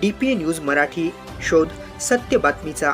D P A news Marathi शोध सत्य बातमीचा.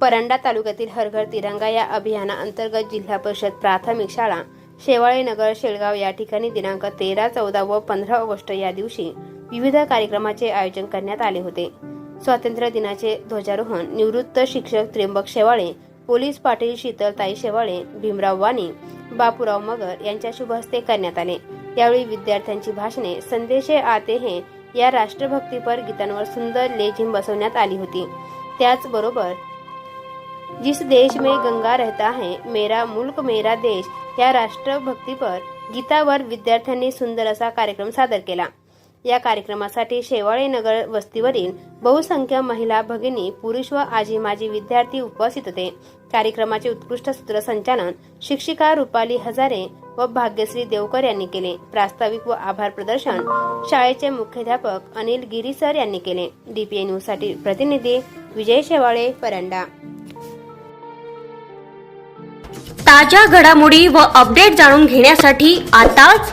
परंडा तालुक्यातील हरघर तिरंगा या अभियानाअंतर्गत जिल्हा परिषद प्राथमिक शाळा शेवाळे नगर शेळगाव या ठिकाणी दिनांक तेरा चौदा व पंधरा ऑगस्ट या दिवशी विविध कार्यक्रमाचे आयोजन करण्यात आले होते. स्वातंत्र्य दिनाचे ध्वजारोहण निवृत्त शिक्षक त्र्यंबक शेवाळे पोलीस पाटील शीतलताई शेवाळे भीमराव वाणी बापूराव मगर यांच्या शुभ हस्ते करण्यात आले. यावेळी विद्यार्थ्यांची भाषणे संदेशे आते हे या राष्ट्रभक्तीपर गीतांवर सुंदर लेझिम बसवण्यात आली होती. त्याचबरोबर जिस देश में गंगा रहता है मेरा मुल्क मेरा देश या राष्ट्रभक्तीपर गीतावर विद्यार्थ्यांनी सुंदर असा कार्यक्रम सादर केला. या कार्यक्रमासाठी शेवाळे नगर वस्तीवरील बहुसंख्य महिला भगिनी पुरुष व आजी माजी विद्यार्थी उपस्थित होते. कार्यक्रमाचे उत्कृष्ट सूत्रसंचालन शिक्षिका रुपाली हजारे व भाग्यश्री देवकर यांनी केले. प्रास्ताविक व आभार प्रदर्शन शाळेचे मुख्याध्यापक अनिल गिरी सर यांनी केले. डीपीए न्यूजसाठी प्रतिनिधी विजय शेवाळे परंडा. ताज्या घडामोडी व अपडेट जाणून घेण्यासाठी आताच